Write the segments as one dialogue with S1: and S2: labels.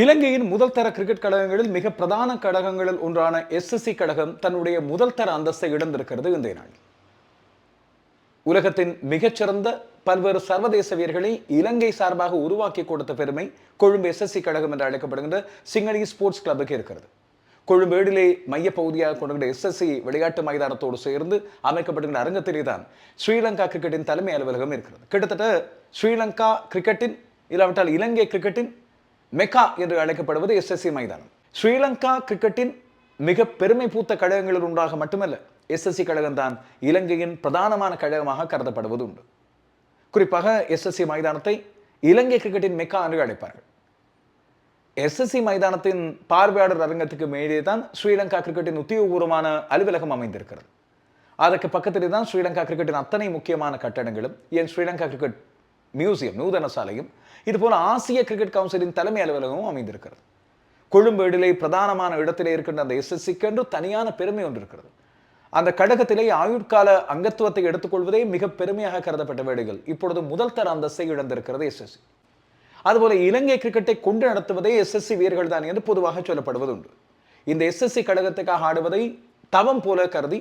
S1: இலங்கையின் முதல் தர கிரிக்கெட் கழகங்களில் மிக பிரதான கழகங்களில் ஒன்றான எஸ்எஸ்சி கழகம் தன்னுடைய முதல் தர அந்தஸ்தை இழந்திருக்கிறது இன்றைய நாள். உலகத்தின் மிகச்சிறந்த பல்வேறு சர்வதேச வீரர்களை இலங்கை சார்பாக உருவாக்கி கொடுத்த பெருமை கொழும்பு எஸ்எஸ்சி கழகம் என்று அழைக்கப்படுகின்ற சிங்களி ஸ்போர்ட்ஸ் கிளப்புக்கு இருக்கிறது. கொழும்பு ஏழிலே மையப்பகுதியாக கொண்டுகின்ற எஸ்எஸ்சி விளையாட்டு மைதானத்தோடு சேர்ந்து அமைக்கப்படுகின்ற அரங்கத்திலே தான் ஸ்ரீலங்கா கிரிக்கெட்டின் தலைமை அலுவலகம் இருக்கிறது. கிட்டத்தட்ட ஸ்ரீலங்கா கிரிக்கெட்டின் இல்லாவிட்டால் இலங்கை கிரிக்கெட்டின் மெக்கா என்று அழைக்கப்படுவது எஸ்எஸ்சி மைதானம். ஸ்ரீலங்கா கிரிக்கெட்டின் மிக பெருமை பூத்த கழகங்களில் ஒன்றாக மட்டுமல்ல எஸ்எஸ்சி கழகம் தான் இலங்கையின் பிரதானமான கழகமாக கருதப்படுவது உண்டு. குறிப்பாக எஸ்எஸ்சி மைதானத்தை இலங்கை கிரிக்கெட்டின் மெக்கா என்று அழைப்பார்கள். எஸ்எஸ்சி மைதானத்தின் பார்வையாளர் அரங்கத்துக்கு மேலே தான் ஸ்ரீலங்கா கிரிக்கெட்டின் உத்தியோகபூர்வமான அலுவலகம் அமைந்திருக்கிறது. அதற்கு பக்கத்திலே தான் ஸ்ரீலங்கா கிரிக்கெட்டின் அத்தனை முக்கியமான கட்டடங்களும் ஏன் ஸ்ரீலங்கா கிரிக்கெட் மியூசியம் நூதன சாலையும் இதுபோல் ஆசிய கிரிக்கெட் கவுன்சிலின் தலைமை அலுவலகமும் அமைந்திருக்கிறது. கொழும்பேடிலே பிரதானமான இடத்திலே இருக்கின்ற அந்த எஸ்எஸ்சிக்கு என்று தனியான பெருமை ஒன்று இருக்கிறது. அந்த கழகத்திலே ஆயுட்கால அங்கத்துவத்தை எடுத்துக்கொள்வதே மிக பெருமையாக கருதப்பட்ட வேடுகள் இப்பொழுது முதல் தர அந்தஸ்தை இழந்திருக்கிறது எஸ்எஸ்சி. அதுபோல இலங்கை கிரிக்கெட்டை கொண்டு நடத்துவதே எஸ்எஸ்சி வீரர்கள் தான் என்று பொதுவாக சொல்லப்படுவது உண்டு இந்த எஸ்எஸ்சி கழகத்துக்காக ஆடுவதை தவம் போல கருதி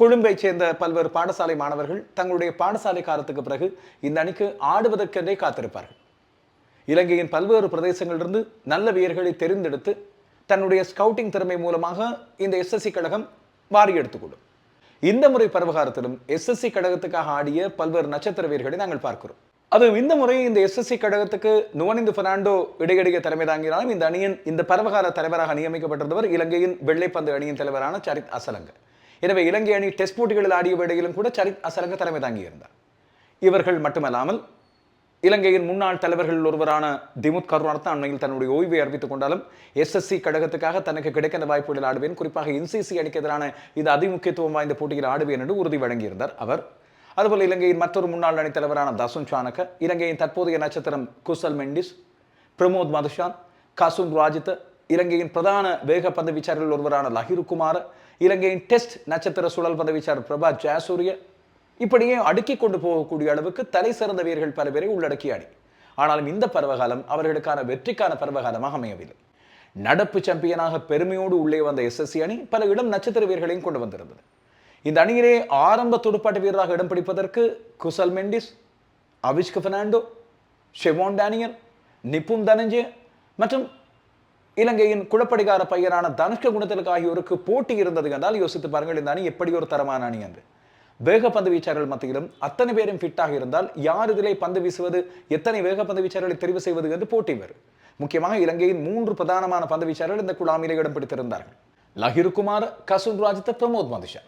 S1: கொழும்பை சேர்ந்த பல்வேறு பாடசாலை மாணவர்கள் தங்களுடைய பாடசாலை காலத்துக்கு பிறகு இந்த அணிக்கு ஆடுவதற்கென்றே காத்திருப்பார்கள். இலங்கையின் பல்வேறு பிரதேசங்களிலிருந்து நல்ல வீரர்களை தெரிந்தெடுத்து தன்னுடைய ஸ்கவுட்டிங் திறமை மூலமாக இந்த எஸ்எஸ்சி கழகம் வாரி எடுத்துக்கொள்ளும். இந்த முறை பருவகாலத்திலும் எஸ்எஸ்சி கழகத்துக்காக ஆடிய பல்வேறு நட்சத்திர வீரர்களை நாங்கள் பார்க்கிறோம். அதுவும் இந்த முறை இந்த எஸ்எஸ்சி கழகத்துக்கு நுவனிந்து பெர்னாண்டோ இடையிடையே தலைமை தாங்கினாலும் இந்த அணியின் இந்த பருவகால தலைவராக நியமிக்கப்பட்டிருந்தவர் இலங்கையின் வெள்ளைப்பந்து அணியின் தலைவரான சரித் அசலங்க. எனவே இலங்கை அணி டெஸ்ட் போட்டிகளில் ஆடிய வேடையிலும் கூட சரித் அசரங்க தலைமை தாங்கியிருந்தார். இவர்கள் மட்டுமல்லாமல் இலங்கையின் முன்னாள் தலைவர்கள் ஒருவரான திமுத் கருணாரத்ன அண்மையில் தன்னுடைய ஓய்வை அறிவித்துக் கொண்டாலும் எஸ்எஸ்சி கழகத்துக்காக தனக்கு கிடைக்கின்ற வாய்ப்புகளில் ஆடுவேன். குறிப்பாக என்சிசி அணிக்கு எதிரான இந்த அதிமுக்கியத்துவம் வாய்ந்த போட்டியில் ஆடுவேன் என்று உறுதி வழங்கியிருந்தார் அவர். அதுபோல் இலங்கையின் மற்றொரு முன்னாள் அணித் தலைவரான தசுன் சானக்க இலங்கையின் தற்போதைய நட்சத்திரம் குசல் மெண்டிஸ் பிரமோத் மதுஷான் கசுன் ராஜித் இலங்கையின் பிரதான வேக பந்து வீச்சாளர்கள் ஒருவரான லஹிரு குமார் இலங்கையின் டெஸ்ட் நட்சத்திர சுழல் பதவிச்சார் பிரபா ஜெயசூரிய இப்படியே அடுக்கி கொண்டு போகக்கூடிய அளவுக்கு தலை சிறந்த வீரர்கள் பல பேரை உள்ளடக்கிய அணி. ஆனாலும் இந்த பருவகாலம் அவர்களுக்கான வெற்றிக்கான பருவகாலமாக அமையவில்லை. நடப்பு சாம்பியனாக பெருமையோடு உள்ளே வந்த எஸ்எஸ்சி அணி பல இடம் நட்சத்திர வீரர்களையும் கொண்டு வந்திருந்தது. இந்த அணியிலே ஆரம்ப துடுப்பாட்ட வீரராக இடம் பிடிப்பதற்கு குசல் மெண்டிஸ் அவிஷ்க பெர்னாண்டோ ஷெவான் டேனியல் நிப்பும் தனஞ்சே மற்றும் இலங்கையின் குழப்படிகார பையரான தனுஷ்க குணத்திற்கு ஆகியோருக்கு போட்டி இருந்தது என்றால் யோசித்து பாருங்கள் இந்த அணி எப்படி ஒரு தரமான அணி என்று. வேகப்பந்து வீச்சாளர்கள் மத்தியிலும் அத்தனை பேரும் ஃபிட்டாக இருந்தால் யார் இதிலே பந்து வீசுவது எத்தனை வேகப்பந்து வீச்சாளர்களை தெரிவு செய்வது என்று போட்டி வரும் முக்கியமாக இலங்கையின் மூன்று பிரதானமான பந்து வீச்சாளர்கள் இந்த குழாமிலே இடம் பிடித்திருந்தார்கள். லஹிருகுமார் கசுன் ராஜித்த பிரமோத் மதுஷா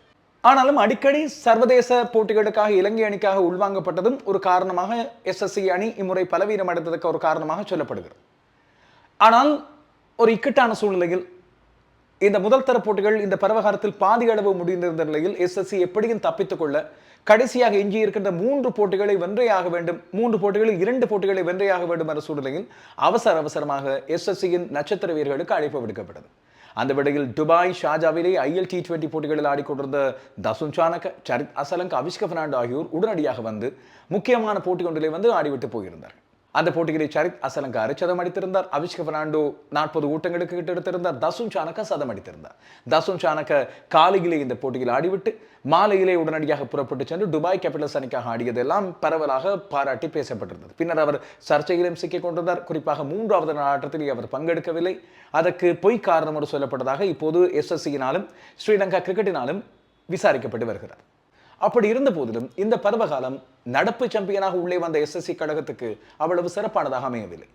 S1: ஆனாலும் அடிக்கடி சர்வதேச போட்டிகளுக்காக இலங்கை அணிக்காக உள்வாங்கப்பட்டதும் ஒரு காரணமாக எஸ்எஸ்சி அணி இம்முறை பலவீனம் அடைந்ததற்கு ஒரு காரணமாக சொல்லப்படுகிறது. ஆனால் ஒரு இக்கட்டான சூழ்நிலையில் இந்த முதல் தர போட்டிகள் இந்த பரவகாரத்தில் பாதி அளவு முடிந்திருந்த நிலையில் எஸ்எஸ்சி எப்படியும் தப்பித்துக் கொள்ள கடைசியாக எஞ்சி இருக்கின்ற மூன்று போட்டிகளை வென்றையாக வேண்டும். மூன்று போட்டிகளில் இரண்டு போட்டிகளை வென்றையாக வேண்டும் என்ற சூழ்நிலையில் அவசர அவசரமாக எஸ்எஸ்சியின் நட்சத்திர வீரர்களுக்கு அழைப்பு விடுக்கப்பட்டது. அந்த விடையில் துபாய் ஷாஜாவிலே ஐஎல் டி டுவெண்டி போட்டிகளில் ஆடிக்கொண்டிருந்த தசுன் சானக சரித் அசலங்க் அபிஷ்க பெர்னாண்டோ ஆகியோர் உடனடியாக வந்து முக்கியமான போட்டி ஒன்றிலே வந்து ஆடிவிட்டு போயிருந்தார் அந்த போட்டிகளை சரித் அசலங்காரை சதம் அடித்திருந்தார். அபிஷேக் பெர்னாண்டோ நாற்பது ஊட்டங்களுக்கு கிட்ட எடுத்திருந்தார். தசுன் சானக்கா சதம் அடித்திருந்தார். தசுன் சானக்க காலையிலே இந்த போட்டியில் ஆடிவிட்டு மாலையிலே உடனடியாக புறப்பட்டு சென்று துபாய் கேபிட்டல்ஸ் அணிக்காக ஆடியதெல்லாம் பரவலாக பாராட்டி பேசப்பட்டிருந்தது. பின்னர் அவர் சர்ச்சையிலும் சிக்கிக் கொண்டிருந்தார். குறிப்பாக மூன்றாவது நாள் ஆட்டத்தில் அவர் பங்கெடுக்கவில்லை. அதற்கு பொய் காரணம் ஒரு சொல்லப்பட்டதாக இப்போது எஸ்எஸ்சியினாலும் ஸ்ரீலங்கா கிரிக்கெட்டினாலும் விசாரிக்கப்பட்டு வருகிறார். அப்படி இருந்த போதிலும் இந்த பருவகாலம் நடப்பு சாம்பியனாக உள்ளே வந்த எஸ்எஸ்சி கழகத்துக்கு அவ்வளவு சிறப்பானதாக அமையவில்லை.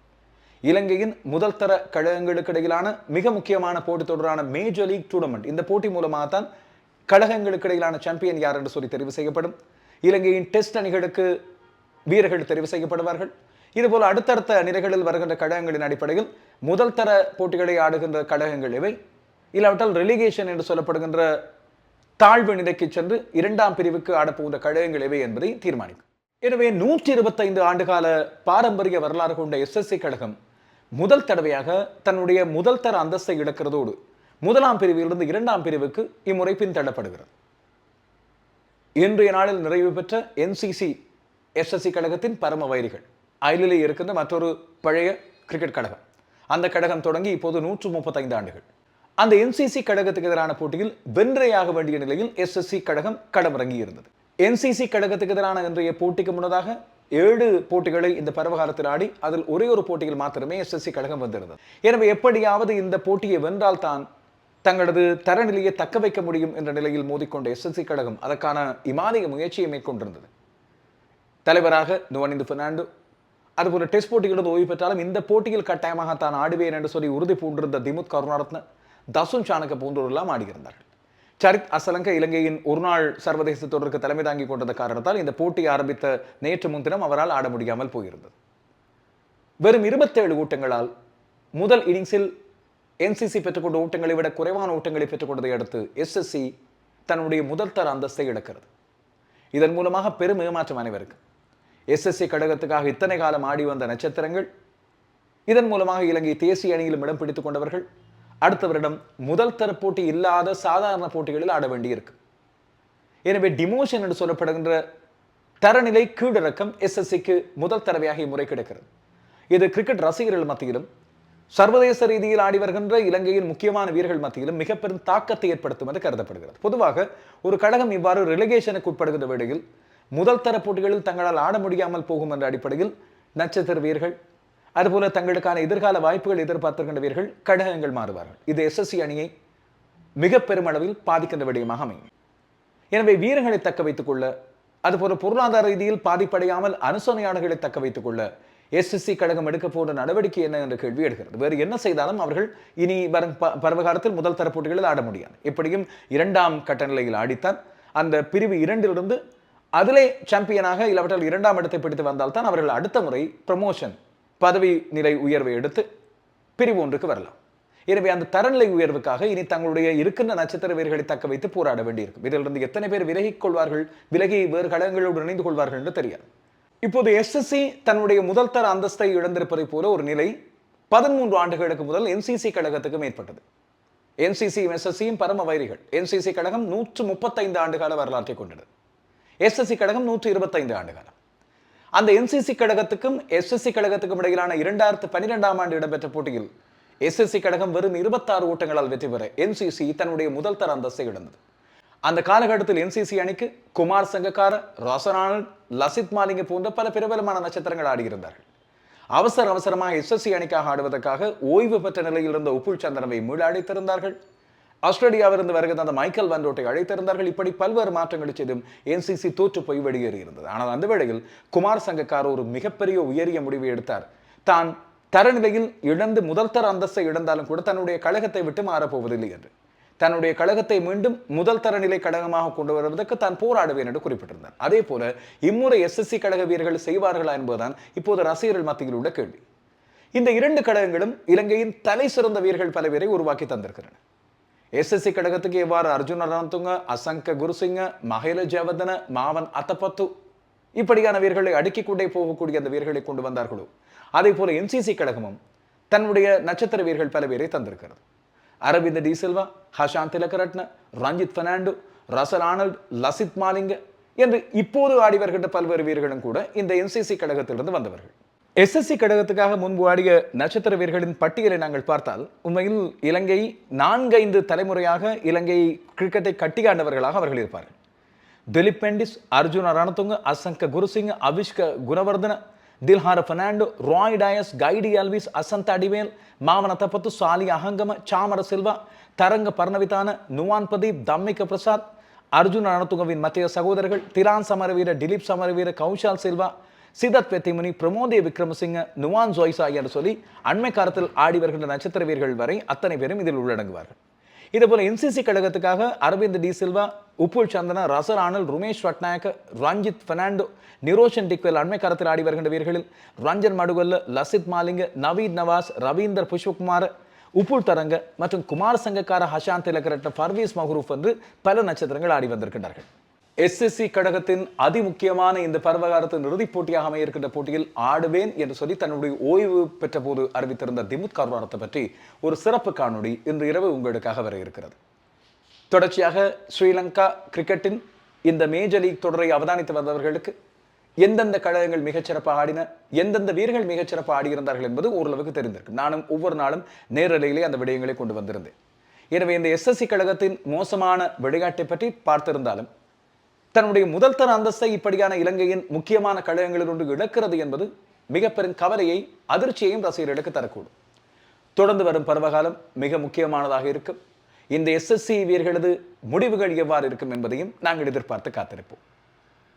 S1: இலங்கையின் முதல் தர கழகங்களுக்கு இடையிலான மிக முக்கியமான போட்டி தொடரான மேஜர் லீக் டூர்னமெண்ட் இந்த போட்டி மூலமாக தான் கழகங்களுக்கு இடையிலான சாம்பியன் யார் என்று சொல்லி தெரிவு செய்யப்படும். இலங்கையின் டெஸ்ட் அணிகளுக்கு வீரர்கள் தெரிவு செய்யப்படுவார்கள். இதுபோல் அடுத்தடுத்த நிலைகளில் வருகின்ற கழகங்களின் அடிப்படையில் முதல் தர போட்டிகளை ஆடுகின்ற கழகங்கள் இவை. இல்லாவிட்டால் ரெலிகேஷன் என்று சொல்லப்படுகின்ற தாழ்வு நிலைக்கு சென்று இரண்டாம் பிரிவுக்கு ஆடப்போகின்ற கழகங்கள் எவை என்பதை தீர்மானிக்கும். எனவே நூற்றி இருபத்தைந்து ஆண்டுகால பாரம்பரிய வரலாறு கொண்ட எஸ்எஸ்சி கழகம் முதல் தடவையாக தன்னுடைய முதல் தர அந்தஸ்தை இழக்கிறதோடு முதலாம் பிரிவிலிருந்து இரண்டாம் பிரிவுக்கு இம்முறை பின்தள்ளப்படுகிறது. இன்றைய நாளில் நிறைவு பெற்ற என்சிசி எஸ்எஸ்சி கழகத்தின் பரம வைரிகள் அயலிலே இருக்கின்ற மற்றொரு பழைய கிரிக்கெட் கழகம். அந்த கழகம் தொடங்கி இப்போது நூற்று முப்பத்தைந்து ஆண்டுகள். அந்த என்சிசி கழகத்துக்கு எதிரான போட்டியில் வென்றையாக வேண்டிய நிலையில் எஸ்எஸ்சி கழகம் களமிறங்கி இருந்தது. என்சிசி கழகத்துக்கு எதிரான இன்றைய போட்டிக்கு முன்னதாக ஏழு போட்டிகளை இந்த பருவகாலத்தில் ஆடி அதில் ஒரே ஒரு போட்டியில் மாத்திரமே எஸ்எஸ்சி கழகம் வந்திருந்தது. எனவே எப்படியாவது இந்த போட்டியை வென்றால் தான் தங்களது தரநிலையை தக்க வைக்க முடியும் என்ற நிலையில் மோதிக்கொண்ட எஸ்எஸ்சி கழகம் அதற்கான இமானிய முயற்சியை மேற்கொண்டிருந்தது. தலைவராக நுவனிந்து பெர்னாண்டோ அதுபோல டெஸ்ட் போட்டிகளோடு ஓய்வு பெற்றாலும் இந்த போட்டியில் கட்டாயமாக தான் ஆடுவேன் என்று சொல்லி உறுதி பூண்டிருந்த திமுத் கருணாரத்ன தசுன் சாணக்க போன்றோரெல்லாம் ஆடியிருந்தார்கள் சரித் அசலங்க இலங்கையின் ஒருநாள் சர்வதேச தொடருக்கு தலைமை தாங்கி கொண்டத காரணத்தால் இந்த போட்டி ஆரம்பித்த நேற்று முன்தினம் அவரால் ஆட முடியாமல் போயிருந்தது. வெறும் இருபத்தேழு ஓட்டங்களால் முதல் இன்னிங்ஸில் என்சிசி பெற்றுக்கொண்ட ஓட்டங்களை விட குறைவான ஓட்டங்களை பெற்றுக்கொண்டதை அடுத்து எஸ்எஸ்சி தன்னுடைய முதல் தர அந்தஸ்தை இழக்கிறது. இதன் மூலமாக பெரும் ஏமாற்றம் அனைவருக்கு. எஸ்எஸ்சி கழகத்துக்காக இத்தனை காலம் ஆடி வந்த நட்சத்திரங்கள் இதன் மூலமாக இலங்கை தேசிய அணியிலும் இடம் பிடித்துக் கொண்டவர்கள் அடுத்த வருடம் முதல் தர போட்டி இல்லாத சாதாரண போட்டிகளில் ஆட வேண்டியிருக்கு. எனவே டிமோஷன் என்று சொல்லப்படுகின்ற தரநிலை கீழிறக்கம் எஸ்எஸ்சிக்கு முதல் தடவையாக இம்முறை கிடைக்கிறது. இது கிரிக்கெட் ரசிகர்கள் மத்தியிலும் சர்வதேச ரீதியில் ஆடி வருகின்ற இலங்கையின் முக்கியமான வீரர்கள் மத்தியிலும் மிக பெரும் தாக்கத்தை ஏற்படுத்தும் என்று கருதப்படுகிறது. பொதுவாக ஒரு கழகம் இவ்வாறு ரிலிகேஷனுக்கு உட்படுகின்ற வேளையில் முதல் தர போட்டிகளில் தங்களால் ஆட முடியாமல் போகும் என்ற அடிப்படையில் நட்சத்திர வீரர்கள் அதுபோல தங்களுக்கான எதிர்கால வாய்ப்புகள் எதிர்பார்த்திருக்கின்ற வீரர்கள் கழகங்கள் மாறுவார்கள். இது எஸ்எஸ்சி அணியை மிக பெருமளவில் பாதிக்கின்ற விடயமாக அமையும். எனவே வீரர்களை தக்க வைத்துக் கொள்ள அதுபோல பொருளாதார ரீதியில் பாதிப்படையாமல் அனுசரணையாளர்களை தக்க வைத்துக் கொள்ள எஸ்எஸ்சி கழகம் எடுக்க போன்ற நடவடிக்கை என்ன என்ற கேள்வி எடுக்கிறது வேறு என்ன செய்தாலும் அவர்கள் இனி வரும் ப- பருவகாலத்தில் முதல் தர போட்டிகளில் ஆட முடியாது. இப்படியும் இரண்டாம் கட்ட நிலையில் ஆடித்தான் அந்த பிரிவு இரண்டிலிருந்து அதிலே சாம்பியனாக இல்லாவிட்டால் இரண்டாம் இடத்தை பிடித்து வந்தால்தான் அவர்கள் அடுத்த முறை ப்ரமோஷன் பதவி நிலை உயர்வை எடுத்து பிரிவு ஒன்றுக்கு வரலாம். எனவே அந்த தரநிலை உயர்வுக்காக இனி தங்களுடைய இருக்கின்ற நட்சத்திர வீரர்களை தக்க வைத்து போராட வேண்டியிருக்கும். இதிலிருந்து எத்தனை பேர் விலகிக் கொள்வார்கள் விலகி வேறு கழகங்களோடு இணைந்து கொள்வார்கள் என்று தெரியாது. இப்போது எஸ்எஸ்சி தன்னுடைய முதல் தர அந்தஸ்தை இழந்திருப்பதை போல ஒரு நிலை பதிமூன்று ஆண்டுகளுக்கு முதல் என்சிசி கழகத்துக்கும் ஏற்பட்டது என்சிசியும் எஸ்எஸ்சியும் பரம வைரிகள். என்சிசி கழகம் நூற்று முப்பத்தைந்து ஆண்டு கால வரலாற்றை கொண்டது எஸ்எஸ்சி கழகம் நூற்று இருபத்தைந்து ஆண்டு காலம் அந்த என்சிசி கழகத்துக்கும் எஸ்எஸ்சி கழகத்துக்கும் இடையிலான இரண்டாயிரத்து பன்னிரெண்டாம் ஆண்டு இடம்பெற்ற போட்டியில் எஸ்எஸ்சி கழகம் வெறும் இருபத்தாறு ஓட்டங்களால் வெற்றி பெற என்சிசி தன்னுடைய முதல் தர அந்தஸ்தை இழந்தது. அந்த காலகட்டத்தில் என்சிசி அணிக்கு குமார் சங்கக்கார ரோசனானல் லசித் மாலிங்க போன்ற பல பிரபலமான நட்சத்திரங்கள் ஆடியிருந்தார்கள். அவசர அவசரமாக எஸ்எஸ்சி அணிக்காக ஆடுவதற்காக ஓய்வு பெற்ற நிலையில் இருந்த உப்புள் சந்திரனை மீள அழைத்திருந்தார்கள் ஆஸ்திரேலியாவிலிருந்து வருகிற அந்த மைக்கேல் வன்ரோட்டை அழைத்திருந்தார்கள். இப்படி பல்வேறு மாற்றங்களை செய்தும் என்சிசி தோற்று போய் வெளியேறியிருந்தது. ஆனால் அந்த வேளையில் குமார் சங்கக்கார் ஒரு மிகப்பெரிய உயரிய முடிவை எடுத்தார். தான் தரநிலையில் இழந்து முதல் தர அந்தஸ்தை இழந்தாலும் கூட தன்னுடைய கழகத்தை விட்டு மாறப்போவதில்லை என்று. தன்னுடைய கழகத்தை மீண்டும் முதல் தரநிலை கழகமாக கொண்டு வருவதற்கு தான் போராடுவேன் என்று குறிப்பிட்டிருந்தார். அதே போல இம்முறை எஸ்எஸ்சி கழக வீரர்கள் செய்வார்களா என்பதுதான் இப்போது ரசிகர்கள் மத்தியில் உள்ள கேள்வி. இந்த இரண்டு கழகங்களும் இலங்கையின் தலை சிறந்த வீரர்கள் பல பேரை உருவாக்கி எஸ்எஸ்சி கழகத்துக்கு எவ்வாறு அர்ஜுன ரணதுங்க அசங்க குருசிங்க மகேல ஜெயவர்தன மாவன் அத்தப்பத்து இப்படியான வீரர்களை அடுக்கிக் கொண்டே போகக்கூடிய அந்த வீரர்களை கொண்டு வந்தார்களோ? அதே போல என்சிசி கழகமும் தன்னுடைய நட்சத்திர வீரர்கள் பல பேரை தந்திருக்கிறது. அரவிந்த் டி சில்வா ஹஷாந்த் திலகரட்ன ரஞ்சித் பெர்னாண்டு ரசல் ஆனல்ட் லசித் மாலிங்க என்று இப்போது ஆடி வருகின்ற பல்வேறு வீரர்களும் கூட இந்த என்சிசி கழகத்திலிருந்து வந்தவர்கள். எஸ்எஸ்சி கழகத்துக்காக முன்பு ஆடிய நட்சத்திர வீரர்களின் பட்டியலை நாங்கள் பார்த்தால் உண்மையில் இலங்கை நான்கைந்து தலைமுறையாக இலங்கை கிரிக்கெட்டை கட்டியாண்டவர்களாக அவர்கள் இருப்பார்கள். திலீப் பெண்டிஸ் அர்ஜுன ரணத்துங்க அசங்க குருசிங் அவிஷ்க குணவர்தன தில்ஹார பெர்னாண்டோ ராய் டயஸ் கைடி அல்விஸ் அசந்த அடிவேல் மாவன தப்பத்து சாலி அகங்கம சாமர சில்வா தரங்க பர்ணவிதான நுவான் பிரதீப் தம்மிக பிரசாத் அர்ஜுன ரணத்துங்கவின் மத்திய சகோதரர்கள் திரான் சமரவீர திலீப் சமரவீர கௌஷால் சில்வா சிதத் வெத்திமணி பிரமோதே விக்ரமசிங்க நுவான் ஜோய்சா என்று சொல்லி அண்மை காலத்தில் ஆடி வருகின்ற நட்சத்திர வீரர்கள் வரை அத்தனை பேரும் இதில் உள்ளடங்குவார்கள். இதுபோல என்சிசி கழகத்துக்காக அரவிந்த் டி சில்வா உப்புல் சந்தனா ரசர் ஆனல் ருமேஷ் பட்நாயக் ரஞ்சித் பெர்னாண்டோ நிரோஷன் டிக்வெல் அண்மை காலத்தில் ஆடி வருகின்ற வீரர்களில் ரஞ்சன் மடுகொல்ல லசித் மாலிங்க நவீத் நவாஸ் ரவீந்தர் புஷ்பகுமார் உப்புல் தரங்க மற்றும் குமார் சங்கக்கார ஹஷாந்த் இலக்கரட்ட பர்வீஸ் மஹரூப் என்று பல நட்சத்திரங்கள் ஆடி வந்திருக்கின்றார்கள். எஸ்எஸ்சி கழகத்தின் அதிமுக்கியமான இந்த பருவகாலத்தின் இறுதிப் போட்டியாக அமைய இருக்கின்ற போட்டியில் ஆடுவேன் என்று சொல்லி தன்னுடைய ஓய்வு பெற்ற போது அறிவித்திருந்த திமுத் கருணாரத்தை பற்றி ஒரு சிறப்பு காணொளி இன்று இரவு உங்களுக்காக வர இருக்கிறது. தொடர்ச்சியாக ஸ்ரீலங்கா கிரிக்கெட்டின் இந்த மேஜர் லீக் தொடரை அவதானித்து வந்தவர்களுக்கு எந்தெந்த கழகங்கள் மிகச்சிறப்பாக ஆடின எந்தெந்த வீரர்கள் மிகச்சிறப்பாக ஆடியிருந்தார்கள் என்பது ஓரளவுக்கு தெரிந்திருக்கு. நானும் ஒவ்வொரு நாளும் நேரலையிலே அந்த விடயங்களை கொண்டு வந்திருந்தேன். எனவே இந்த எஸ்எஸ்சி கழகத்தின் மோசமான விளையாட்டை பற்றி பார்த்திருந்தாலும் தன்னுடைய முதல் தர அந்தஸ்தை இப்படியான இலங்கையின் முக்கியமான கழகங்களில் ஒன்று இழக்கிறது என்பது மிக பெரும் கவலையை அதிர்ச்சியையும் ரசிகர்களுக்கு தரக்கூடும். தொடர்ந்து வரும் பருவகாலம் மிக முக்கியமானதாக இருக்கும். இந்த எஸ்எஸ்சி வீரர்களது முடிவுகள் எவ்வாறு இருக்கும் என்பதையும் நாங்கள் எதிர்பார்த்து காத்திருப்போம்.